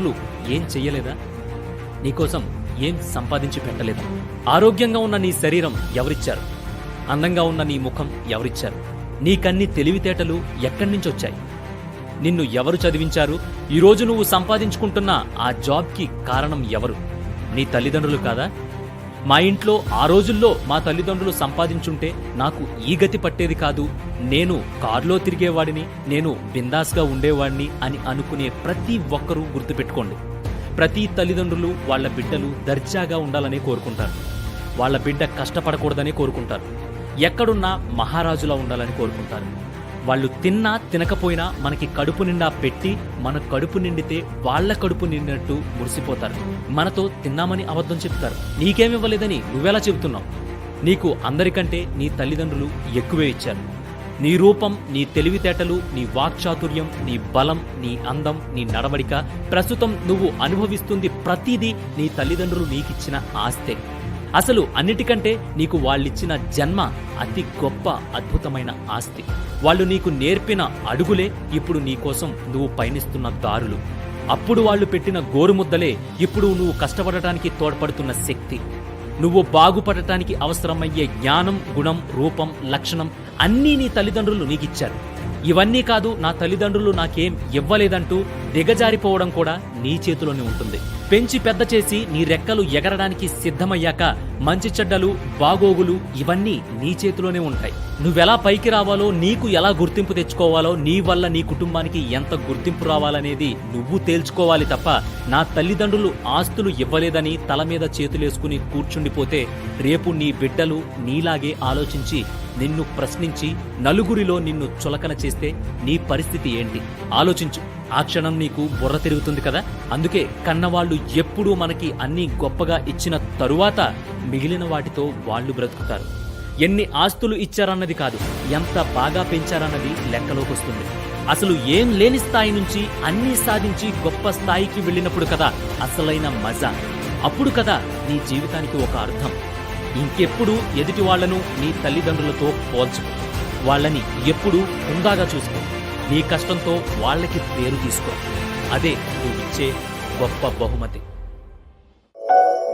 తండ్రులు ఏం చెయ్యలేదా? నీకోసం ఏం సంపాదించి పెట్టలేదు? ఆరోగ్యంగా ఉన్న నీ శరీరం ఎవరిచ్చారు? అందంగా ఉన్న నీ ముఖం ఎవరిచ్చారు? నీకన్ని తెలివితేటలు ఎక్కడి నుంచి వచ్చాయి నిన్ను ఎవరు చదివించారు? ఈరోజు నువ్వు సంపాదించుకుంటున్న ఆ జాబ్కి కారణం ఎవరు? నీ తల్లిదండ్రులు కాదా? మా ఇంట్లో ఆ రోజుల్లో మా తల్లిదండ్రులు సంపాదించుంటే నాకు ఈ గతి పట్టేది కాదు. నేను కారులో తిరిగేవాడిని నేను బిందాస్గా ఉండేవాడిని అని అనుకునే ప్రతి ఒక్కరూ గుర్తుపెట్టుకోండి. ప్రతి తల్లిదండ్రులు వాళ్ళ బిడ్డలు దర్జాగా ఉండాలనే కోరుకుంటారు. వాళ్ళ బిడ్డ కష్టపడకూడదనే కోరుకుంటారు. ఎక్కడున్నా మహారాజులా ఉండాలని కోరుకుంటారు. వాళ్ళు తిన్నా తినకపోయినా మనకి కడుపు నిండా పెట్టి మన కడుపు నిండితే వాళ్ళ కడుపు నిండినట్టు మురిసిపోతారు. మనతో తిన్నామని అబద్ధం చెప్తారు. నీకేమివ్వలేదని నువ్వెలా చెబుతున్నావు? నీకు అందరికంటే నీ తల్లిదండ్రులు ఎక్కువే ఇచ్చారు. నీ రూపం నీ తెలివితేటలు నీ వాక్చాతుర్యం నీ బలం నీ అందం నీ నడవడిక ప్రస్తుతం నువ్వు అనుభవిస్తుంది ప్రతిదీ నీ తల్లిదండ్రులు నీకిచ్చిన ఆస్తే. అసలు అన్నిటికంటే నీకు వాళ్ళిచ్చిన జన్మ అతి గొప్ప అద్భుతమైన ఆస్తి. వాళ్ళు నీకు నేర్పిన అడుగులే ఇప్పుడు నీకోసం నువ్వు పయనిస్తున్న దారులు. అప్పుడు వాళ్ళు పెట్టిన గోరుముద్దలే ఇప్పుడు నువ్వు కష్టపడటానికి తోడ్పడుతున్న శక్తి. నువ్వు బాగుపడటానికి అవసరమయ్యే జ్ఞానం గుణం రూపం లక్షణం అన్నీ నీ తల్లిదండ్రులు నీకిచ్చారు. ఇవన్నీ కాదు నా తల్లిదండ్రులు నాకేం ఇవ్వలేదంటూ దిగజారిపోవడం కూడా నీ చేతిలోనే ఉంటుంది. పెంచి పెద్ద చేసి నీ రెక్కలు ఎగరడానికి సిద్ధమయ్యాక మంచి చెడ్డలు బాగోగులు ఇవన్నీ నీ చేతిలోనే ఉంటాయి. నువ్వెలా పైకి రావాలో నీకు ఎలా గుర్తింపు తెచ్చుకోవాలో నీ వల్ల నీ కుటుంబానికి ఎంత గుర్తింపు రావాలనేది నువ్వు తేల్చుకోవాలి తప్ప నా తల్లిదండ్రులు ఆస్తులు ఇవ్వలేదని తల మీద చేతులేసుకుని కూర్చుండిపోతే రేపు నీ బిడ్డలు నీలాగే ఆలోచించి నిన్ను ప్రశ్నించి నలుగురిలో నిన్ను చులకన చేస్తే నీ పరిస్థితి ఏంటి? ఆలోచించు. ఆ క్షణం నీకు బుర్ర తిరుగుతుంది కదా? అందుకే కన్నవాళ్ళు ఎప్పుడూ మనకి అన్నీ గొప్పగా ఇచ్చిన తరువాత మిగిలిన వాటితో వాళ్ళు బ్రతుకుతారు. ఎన్ని ఆస్తులు ఇచ్చారన్నది కాదు ఎంత బాగా పెంచారన్నది లెక్కలోకి వస్తుంది. అసలు ఏం లేని స్థాయి నుంచి అన్నీ సాధించి గొప్ప స్థాయికి వెళ్ళినప్పుడు కదా అసలైన మజా. అప్పుడు కదా నీ జీవితానికి ఒక అర్థం. ఇంకెప్పుడు ఎదుటి వాళ్ళను నీ తల్లిదండ్రులతో పోల్చుకో వాళ్ళని ఎప్పుడూ హుందాగా చూసుకో. నీ కష్టంతో వాళ్ళకి పేరు తీసుకో. అదే నువ్విచ్చే గొప్ప బహుమతి.